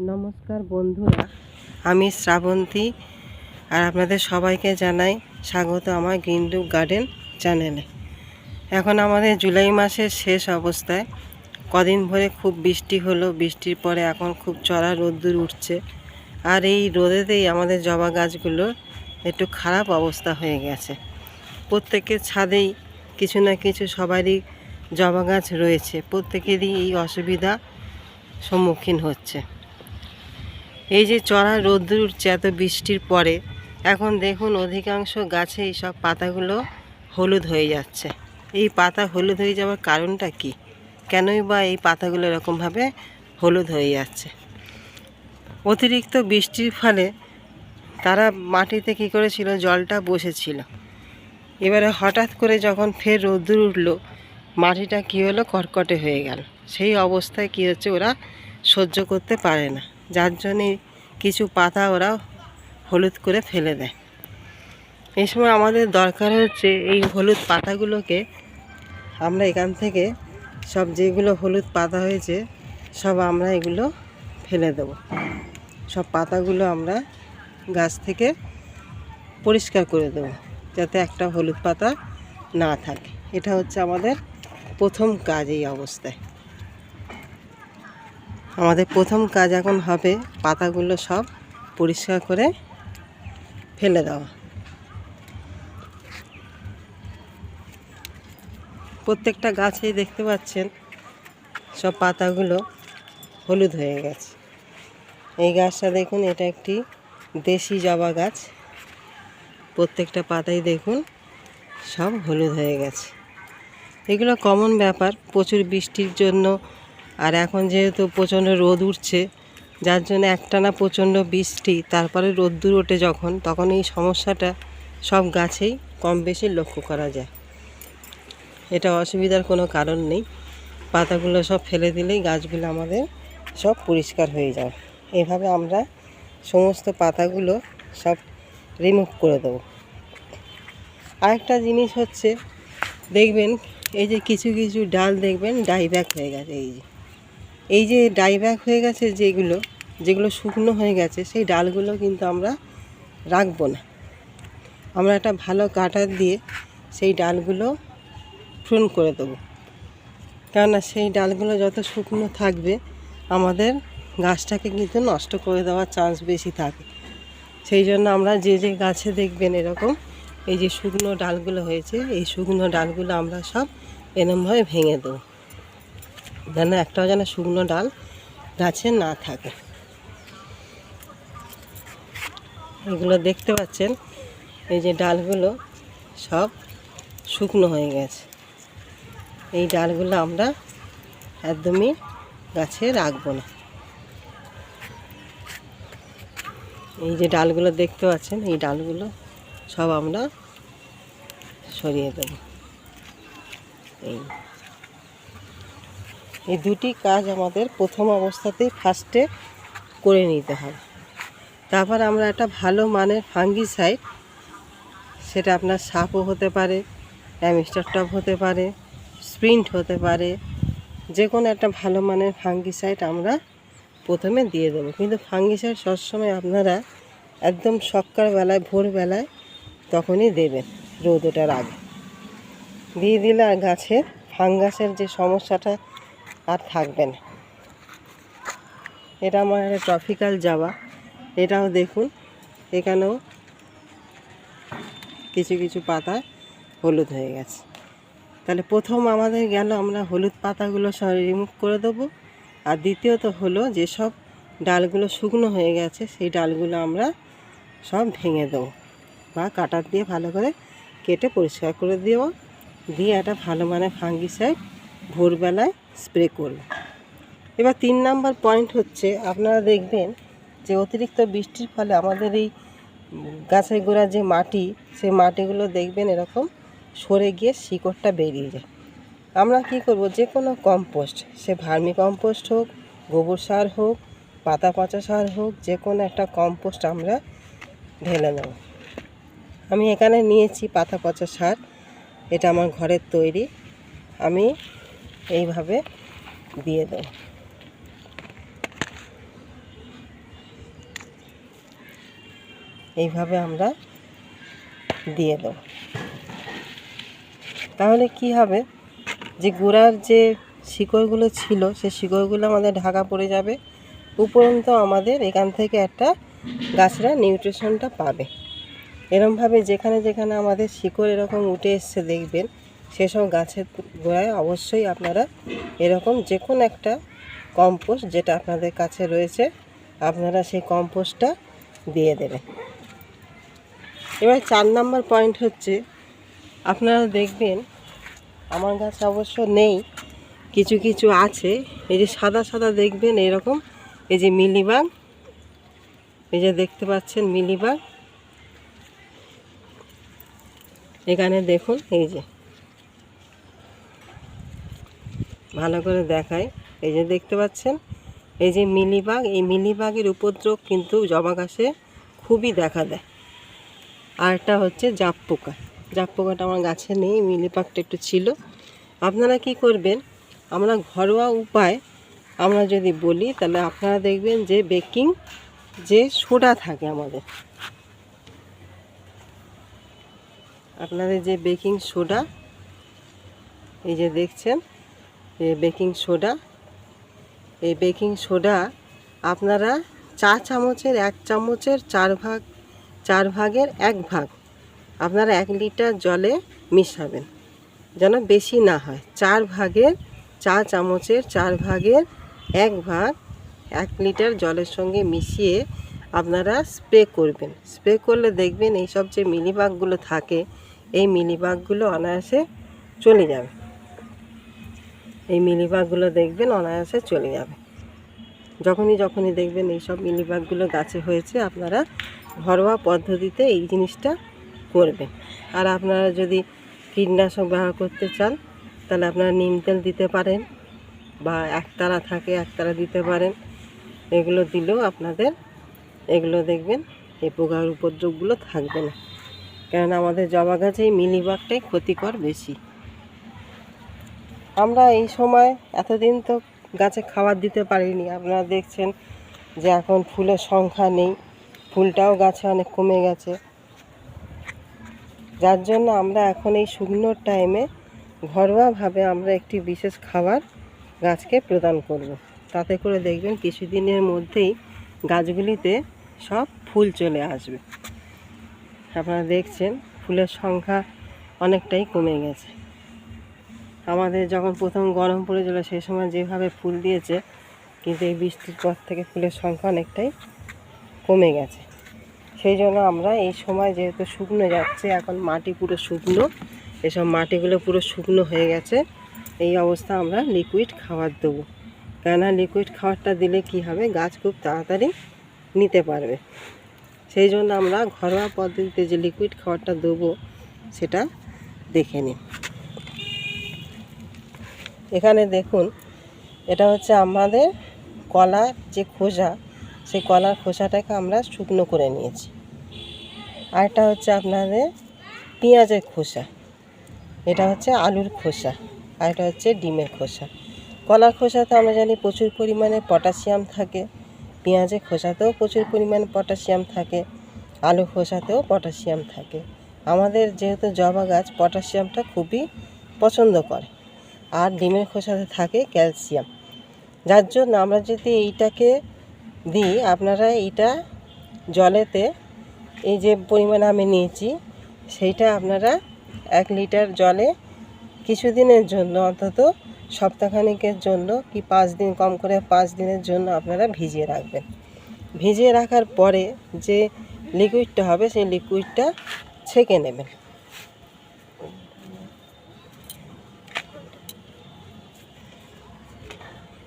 নমস্কার বন্ধুরা, আমি শ্রাবন্তী আর আপনাদের সবাইকে জানাই স্বাগত আমার গ্রিনডু গার্ডেন চ্যানেলে। এখন আমাদের জুলাই মাসের শেষ অবস্থায়। কদিন ভরে খুব বৃষ্টি হলো, বৃষ্টির পরে এখন খুব চড়া রোদ্দুর উঠছে। আর এই রোদেতেই আমাদের জবা গাছগুলো একটু খারাপ অবস্থা হয়ে গেছে। প্রত্যেকের ছাদেই কিছু না কিছু সবারই জবা গাছ রয়েছে। প্রত্যেকেরই এই অসুবিধা সম্মুখীন হচ্ছে। এই যে চড়া রোদ্দুর উঠছে এত বৃষ্টির পরে, এখন দেখুন অধিকাংশ গাছে এই সব পাতাগুলো হলুদ হয়ে যাচ্ছে। এই পাতা হলুদ হয়ে যাওয়ার কারণটা কি? কেনই বা এই পাতাগুলো এরকমভাবে হলুদ হয়ে যাচ্ছে? অতিরিক্ত বৃষ্টির ফলে তারা মাটিতে কী করেছিল? জলটা বসেছিল। এবারে হঠাৎ করে যখন ফের রোদ্দুর উঠল, মাটিটা কী হলো? কটকটে হয়ে গেল। সেই অবস্থায় কী হচ্ছে? ওরা সহ্য করতে পারে না। যার জন্যে কিছু পাতা ওরা হলুদ করে ফেলে দেয়। এই সময় আমাদের দরকার হচ্ছে এই হলুদ পাতাগুলোকে আমরা এখান থেকে সব যেগুলো হলুদ পাতা হয়েছে, সব আমরা এগুলো ফেলে দেব। সব পাতাগুলো আমরা গাছ থেকে পরিষ্কার করে দেবো, যাতে একটা হলুদ পাতা না থাকে। এটা হচ্ছে আমাদের প্রথম কাজ এই অবস্থায়। আমাদের প্রথম কাজ এখন হবে পাতাগুলো সব পরিষ্কার করে ফেলে দেওয়া। প্রত্যেকটা গাছেই দেখতে পাচ্ছেন, সব পাতাগুলো হলুদ হয়ে গেছে। এই গাছটা দেখুন, এটা একটি দেশি জবা গাছ। প্রত্যেকটা পাতাই দেখুন, সব হলুদ হয়ে গেছে। এগুলো কমন ব্যাপার, প্রচুর বৃষ্টির জন্য আর এখন যেহেতু প্রচণ্ড রোদ উঠছে, যার জন্য একটানা প্রচণ্ড বৃষ্টি, তারপরে রোদ্দুর ওঠে যখন, তখন এই সমস্যাটা সব গাছেই কম বেশি লক্ষ্য করা যায়। এটা অসুবিধার কোনো কারণ নেই। পাতাগুলো সব ফেলে দিলেই গাছগুলো আমাদের সব পরিষ্কার হয়ে যায়। এভাবে আমরা সমস্ত পাতাগুলো সব রিমুভ করে দেবো। আরেকটা জিনিস হচ্ছে, দেখবেন, এই যে কিছু কিছু ডাল দেখবেন ডাইব্যাক হয়ে গেছে, এই যে। এই যে ডাইব্যাক হয়ে গেছে যেগুলো যেগুলো শুকনো হয়ে গেছে, সেই ডালগুলো কিন্তু আমরা রাখব না। আমরা একটা ভালো কাটার দিয়ে সেই ডালগুলো প্রুন করে দেবো। কেননা সেই ডালগুলো যত শুকনো থাকবে, আমাদের গাছটাকে কিন্তু নষ্ট করে দেওয়ার চান্স বেশি থাকে। সেই জন্য আমরা যে যে গাছে দেখবেন এরকম, এই যে শুকনো ডালগুলো হয়েছে, এই শুকনো ডালগুলো আমরা সব এরমভাবে ভেঙে দেবো। যেন একটাও যেন শুকনো ডাল গাছে না থাকে। এগুলো দেখতে পাচ্ছেন, এই যে ডালগুলো সব শুকনো হয়ে গেছে। এই ডালগুলো আমরা একদমই গাছে রাখব না। এই যে ডালগুলো দেখতে পাচ্ছেন, এই ডালগুলো সব আমরা সরিয়ে দেব। এই। এই দুটি কাজ আমাদের প্রথম অবস্থাতেই ফার্স্টে করে নিতে হবে তারপর আমরা একটা ভালো মানের ফাঙ্গিসাইড সেটা আপনার সাপও হতে পারে অ্যামিস্টার টপ হতে পারে স্প্রিন্ট হতে পারে যে কোনো একটা ভালো মানের ফাঙ্গিসাইড আমরা প্রথমে দিয়ে দেবো। কিন্তু ফাঙ্গিসাইড সবসময় আপনারা একদম সকালবেলায়, ভোরবেলায় তখনই দেবেন রোদ ওটার আগে। দিয়ে দিলে আর গাছের ফাঙ্গাসের যে সমস্যাটা আর থাকবে না। এটা আমার একটা ট্রপিক্যাল যাওয়া এটাও দেখুন, এখানেও কিছু কিছু পাতা হলুদ হয়ে গেছে। তাহলে প্রথম আমাদের গেল, আমরা হলুদ পাতাগুলো সব রিমুভ করে দেবো। আর দ্বিতীয়ত হলো যেসব ডালগুলো শুকনো হয়ে গেছে, সেই ডালগুলো আমরা সব ভেঙে দেবো বা কাটার দিয়ে ভালো করে কেটে পরিষ্কার করে দেবো। দিয়ে একটা ভালো মানে ফাঙ্গিসাইড ভোরবেলায় স্প্রে করব এবার তিন নাম্বার পয়েন্ট হচ্ছে, আপনারা দেখবেন যে অতিরিক্ত বৃষ্টির ফলে আমাদের এই গাছের গোড়ার যে মাটি সেই মাটিগুলো দেখবেন এরকম সরে গিয়ে শিকড়টা বেরিয়ে যায়। আমরা কি করব? যে কোনো কম্পোস্ট সে ভার্মি কম্পোস্ট হোক, গোবর সার হোক, পাতা পচা সার হোক, যে কোনো একটা কম্পোস্ট আমরা ঢেলে নেব। আমি এখানে নিয়েছি পাতা পচা সার, এটা আমার ঘরের তৈরি। আমি এইভাবে দিয়ে দেব। এইভাবে আমরা দিয়ে দেব। তাহলে কি হবে? যে গোড়ার যে শিকড়গুলো ছিল, সে শিকড়গুলো আমাদের ঢাকা পড়ে যাবে। উপরন্ত আমাদের এখান থেকে একটা গাছরা নিউট্রিশনটা পাবে। এরমভাবে যেখানে যেখানে আমাদের শিকড় এরকম উঠে এসছে, দেখবেন সেসব গাছের গোড়ায় অবশ্যই আপনারা এরকম যে কোনো একটা কম্পোস্ট যেটা আপনাদের কাছে রয়েছে, আপনারা সেই কম্পোস্টটা দিয়ে দেবেন। এবার চার নাম্বার পয়েন্ট হচ্ছে, আপনারা দেখবেন আমার কাছে অবশ্য নেই, কিছু কিছু আছে, এই যে সাদা সাদা দেখবেন এরকম, এই যে মিলিবাগ, এই যে দেখতে পাচ্ছেন মিলিবাগ। এখানে দেখুন, এই যে ভালো করে দেখায় এই যে দেখতে পাচ্ছেন, এই যে মিলিবাগ এই মিলিবাগের উপদ্রব কিন্তু জবা গাছে খুবই দেখা দেয়। আরটা হচ্ছে জাপ পোকা। জাপ পোকাটা আমার গাছে নেই মিলিবাগটা একটু ছিল। আপনারা কি করবেন? আমরা ঘরোয়া উপায় আমরা যদি বলি, তাহলে আপনারা দেখবেন যে বেকিং যে সোডা থাকে আমাদের। আপনাদের যে বেকিং সোডা, এই যে দেখছেন বেকিং সোডা। এই বেকিং সোডা আপনারা চা চামচের, এক চামচের, চার ভাগ, চার ভাগের এক ভাগ আপনারা এক লিটার জলে মিশাবেন। যেন বেশি না হয়। চার ভাগের চা চামচের, চার ভাগের এক ভাগ এক লিটার জলের সঙ্গে মিশিয়ে আপনারা স্প্রে করবেন। স্প্রে করলে দেখবেন এই সব যে মিলিবাগগুলো থাকে, এই মিলিবাগগুলো অনায়াসে চলে যাবে। এই মিলিবাগগুলো দেখবেন অনায়াসে চলে যাবে। যখনই যখনই দেখবেন এই সব মিলিবাগগুলো গাছে হয়েছে, আপনারা ঘরোয়া পদ্ধতিতে এই জিনিসটা করবেন। আর আপনারা যদি কীটনাশক ব্যবহার করতে চান, তাহলে আপনারা নিম তেল দিতে পারেন বা একতারা থাকে, একতারা দিতে পারেন। এগুলো দিলেও আপনাদের, এগুলো দেখবেন এই পোকার উপদ্রবগুলো থাকবে না। কেননা আমাদের জবা গাছে এই মিলিবাগটাই ক্ষতিকর বেশি। আমরা এই সময় এতদিন তো গাছে খাবার দিতে পারিনি। আপনারা দেখছেন যে এখন ফুলের সংখ্যা নেই। ফুলটাও গাছে অনেক কমে গেছে। যার জন্য আমরা এখন এই শুকনোর টাইমে ঘরোয়াভাবে আমরা একটি বিশেষ খাবার গাছকে প্রদান করব। তাতে করে দেখবেন কিছুদিনের মধ্যেই গাছগুলিতে সব ফুল চলে আসবে। আপনারা দেখছেন ফুলের সংখ্যা অনেকটাই কমে গেছে। আমাদের যখন প্রথম গরম পড়েছিল সেই সময় যেভাবে ফুল দিয়েছে, কিন্তু এই বৃষ্টির পর থেকে ফুলের সংখ্যা অনেকটাই কমে গেছে। সেই জন্য আমরা এই সময় যেহেতু শুকনো যাচ্ছে, এখন মাটি পুরো শুকনো। এসব মাটিগুলো পুরো শুকনো হয়ে গেছে। এই অবস্থা আমরা লিকুইড খাবার দেবো। কেননা লিকুইড খাবারটা দিলে কি হবে? গাছ খুব তাড়াতাড়ি নিতে পারবে। সেই জন্য আমরা ঘরোয়া পদ্ধতিতে যে লিকুইড খাবারটা দেবো, সেটা দেখে নিন এখানে দেখুন, এটা হচ্ছে আমাদের কলার যে খোসা, সেই কলার খোসাটাকে আমরা শুকনো করে নিয়েছি। আরেকটা হচ্ছে আপনাদের পেঁয়াজের খোসা, এটা হচ্ছে আলুর খোসা আর এটা হচ্ছে ডিমের খোসা। কলার খোসাতে আমরা জানি প্রচুর পরিমাণে পটাশিয়াম থাকে, পেঁয়াজের খোসাতেও প্রচুর পরিমাণে পটাশিয়াম থাকে আলু খোসাতেও পটাশিয়াম থাকে। আমাদের যেহেতু জবা গাছ, পটাশিয়ামটা খুবই পছন্দ করে। আর ডিমের খোসাতে থাকে ক্যালসিয়াম। যার জন্য আমরা যদি এইটাকে দিই, আপনারা এইটা জলেতে এই যে পরিমাণ আমি নিয়েছি, সেইটা আপনারা এক লিটার জলে কিছুদিনের জন্য, অন্তত সপ্তাহখানিকের জন্য কি পাঁচ দিন, কম করে পাঁচ দিনের জন্য আপনারা ভিজিয়ে রাখবেন। ভিজিয়ে রাখার পরে যে লিকুইডটা হবে, সেই লিকুইডটা ছেঁকে নেবেন।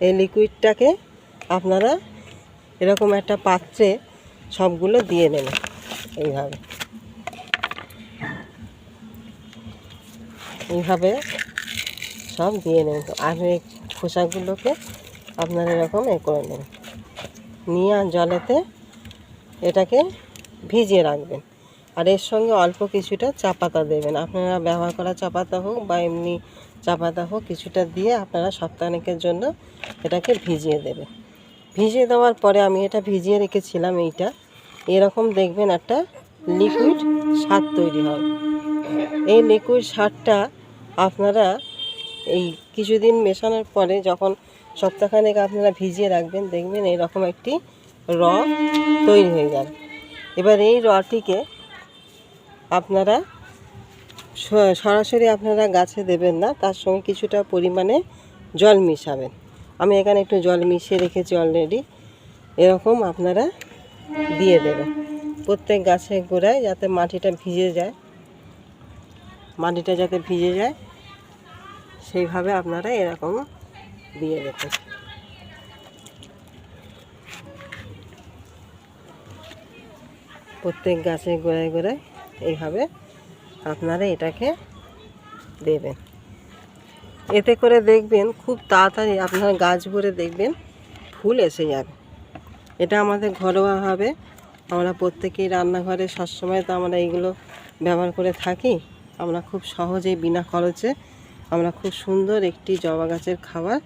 এই লিকুইডটাকে আপনারা এরকম একটা পাত্রে সবগুলো দিয়ে নেবেন, এইভাবে। এইভাবে সব দিয়ে নেবেন। আর এই খোসাগুলোকে আপনারা এরকম এ করে নেবেন। নিয়ে জলেতে এটাকে ভিজিয়ে রাখবেন। আর এর সঙ্গে অল্প কিছুটা চা পাতা দেবেন। আপনারা ব্যবহার করা চা পাতা হোক বা এমনি চা পাতা হোক, কিছুটা দিয়ে আপনারা সপ্তাহখানেকের জন্য এটাকে ভিজিয়ে দেবেন। ভিজিয়ে দেওয়ার পরে আমি এটা ভিজিয়ে রেখেছিলাম এইটা। এরকম দেখবেন একটা লিকুইড সার তৈরি হয়। এই লিকুইড সারটা আপনারা এই কিছুদিন মেশানোর পরে যখন সপ্তাহখানেক আপনারা ভিজিয়ে রাখবেন, দেখবেন এরকম একটি র তৈরি হয়ে যাবে। এবার এই রটিকে আপনারা সরাসরি আপনারা গাছে দেবেন না, তার সঙ্গে কিছুটা পরিমাণে জল মিশাবেন। আমি এখানে একটু জল মিশিয়ে রেখেছি অলরেডি এরকম আপনারা দিয়ে দেবেন। প্রত্যেক গাছের গোড়ায় যাতে মাটিটা ভিজে যায়, মাটিটা যাতে ভিজে যায়, সেইভাবে আপনারা এরকম দিয়ে দেবেন। প্রত্যেক গাছের গোড়ায় গোড়ায় এইভাবে আপনারা এটাকে দেবেন। এতে করে দেখবেন খুব তাড়াতাড়ি আপনার গাছ ভরে দেখবেন ফুল এসে যাবে। এটা আমাদের ঘরোয়াভাবে আমরা প্রত্যেকেই রান্নাঘরে সবসময় তো আমরা এইগুলো ব্যবহার করে থাকি। আমরা খুব সহজেই বিনা খরচে আমরা খুব সুন্দর একটি জবা গাছের খাবার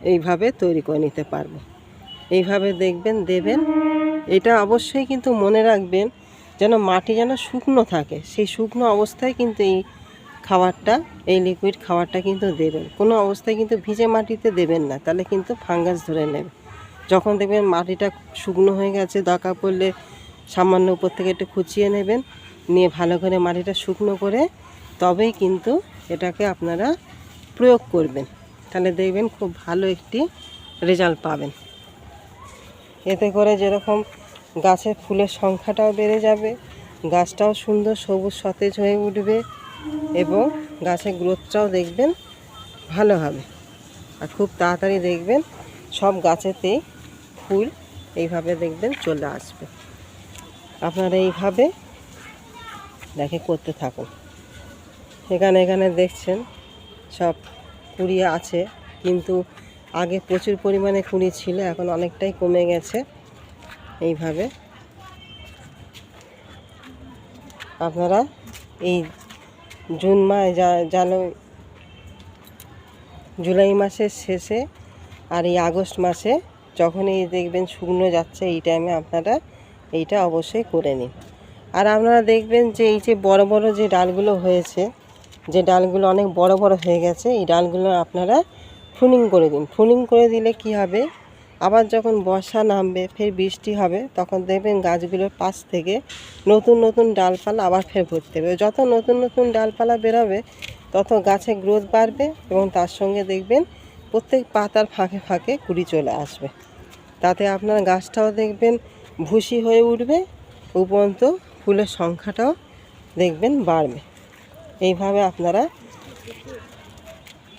এইভাবে তৈরি করে নিতে পারব। এইভাবে দেখবেন, দেবেন। এটা অবশ্যই কিন্তু মনে রাখবেন যেন মাটি যেন শুকনো থাকে। সেই শুকনো অবস্থায় কিন্তু এই খাবারটা, এই লিকুইড খাবারটা কিন্তু দেবেন। কোনো অবস্থায় কিন্তু ভিজে মাটিতে দেবেন না, তাহলে কিন্তু ফাঙ্গাস ধরে নেবে। যখন দেখবেন মাটিটা শুকনো হয়ে গেছে, দরকার পড়লে সামান্য উপর থেকে একটু খুঁচিয়ে নেবেন, নিয়ে ভালো করে মাটিটা শুকনো করে তবেই কিন্তু এটাকে আপনারা প্রয়োগ করবেন। তাহলে দেখবেন খুব ভালো একটি রেজাল্ট পাবেন। এতে করে যেরকম গাছের ফুলের সংখ্যাটাও বেড়ে যাবে, গাছটাও সুন্দর সবুজ সতেজ হয়ে উঠবে এবং গাছের গ্রোথটাও দেখবেন ভালো হবে। আর খুব তাড়াতাড়ি দেখবেন সব গাছেতেই ফুল এইভাবে দেখবেন চলে আসবে। আপনারা এইভাবে দেখে করতে থাকুন। এখানে এখানে দেখছেন সব কুড়ি আছে, কিন্তু আগে প্রচুর পরিমাণে কুড়ি ছিল, এখন অনেকটাই কমে গেছে। এইভাবে। আপনারা এই জুন মাস জানো জুলাই মাসের শেষে আর এই আগস্ট মাসে যখন এই দেখবেন শুকনো যাচ্ছে, এই টাইমে আপনারা এইটা অবশ্যই করে নিন। আর আপনারা দেখবেন যে এই যে বড় বড় যে ডালগুলো হয়েছে, যে ডালগুলো অনেক বড় বড় হয়ে গেছে, এই ডালগুলো আপনারা প্রুনিং করে দিন। প্রুনিং করে দিলে কি হবে? আবার যখন বর্ষা নামবে, ফের বৃষ্টি হবে, তখন দেখবেন গাছগুলোর পাশ থেকে নতুন নতুন ডালপালা আবার ফের ভরতে হবে। যত নতুন নতুন ডালপালা বেরোবে, তত গাছের গ্রোথ বাড়বে এবং তার সঙ্গে দেখবেন প্রত্যেক পাতার ফাঁকে ফাঁকে কুড়ি চলে আসবে। তাতে আপনার গাছটাও দেখবেন ভুসি হয়ে উঠবে, উপরন্ত ফুলের সংখ্যাটাও দেখবেন বাড়বে। এইভাবে আপনারা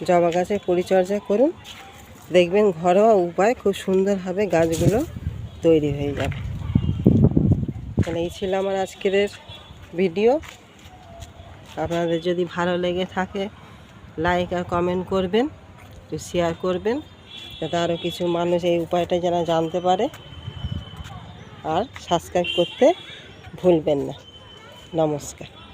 জবা গাছের পরিচর্যা করুন। দেখবেন ঘরোয়া উপায় খুব সুন্দরভাবে গাছগুলো তৈরি হয়ে যাবে। তাহলে এই ছিল আমার আজকের ভিডিও। আপনাদের যদি ভালো লেগে থাকে লাইক আর কমেন্ট করবেন, একটু শেয়ার করবেন, যাতে আরও কিছু মানুষ এই উপায়টা যেন জানতে পারে আর সাবস্ক্রাইব করতে ভুলবেন না। নমস্কার।